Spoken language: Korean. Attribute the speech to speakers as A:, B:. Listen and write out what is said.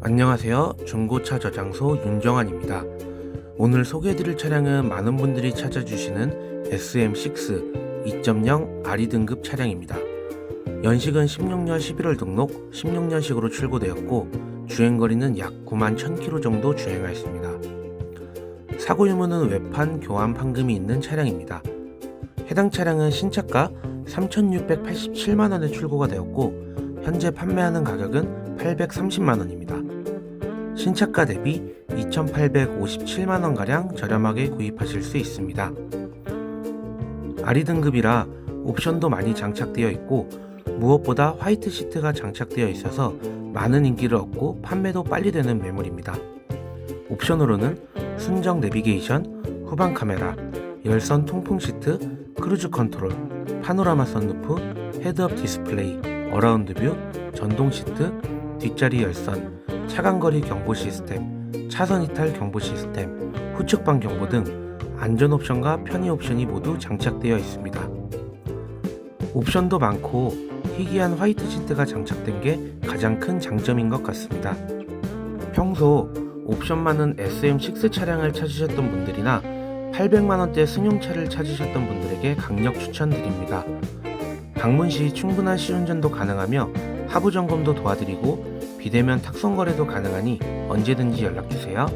A: 안녕하세요. 중고차 저장소 윤정환입니다. 오늘 소개해드릴 차량은 많은 분들이 찾아주시는 SM6 2.0 RE 등급 차량입니다. 연식은 16년 11월 등록, 16년식으로 출고되었고 주행거리는 약 9만 1000km 정도 주행하였습니다. 사고 유무는 외판 교환 판금이 있는 차량입니다. 해당 차량은 신차가 3,687만 원에 출고가 되었고 현재 판매하는 가격은 830만 원입니다. 신차가 대비 2,857만 원 가량 저렴하게 구입하실 수 있습니다. 아리 등급이라 옵션도 많이 장착되어 있고 무엇보다 화이트 시트가 장착되어 있어서 많은 인기를 얻고 판매도 빨리 되는 매물입니다. 옵션으로는 순정 내비게이션, 후방 카메라, 열선 통풍 시트, 크루즈 컨트롤, 파노라마 선루프, 헤드업 디스플레이, 어라운드 뷰, 전동 시트, 뒷자리 열선, 차간거리 경보 시스템, 차선 이탈 경보 시스템, 후측방 경보 등 안전 옵션과 편의 옵션이 모두 장착되어 있습니다. 옵션도 많고 희귀한 화이트 시트가 장착된 게 가장 큰 장점인 것 같습니다. 평소 옵션 많은 SM6 차량을 찾으셨던 분들이나 800만원대 승용차를 찾으셨던 분들에게 강력 추천드립니다. 방문 시 충분한 시운전도 가능하며 하부 점검도 도와드리고 비대면 탁송 거래도 가능하니 언제든지 연락 주세요.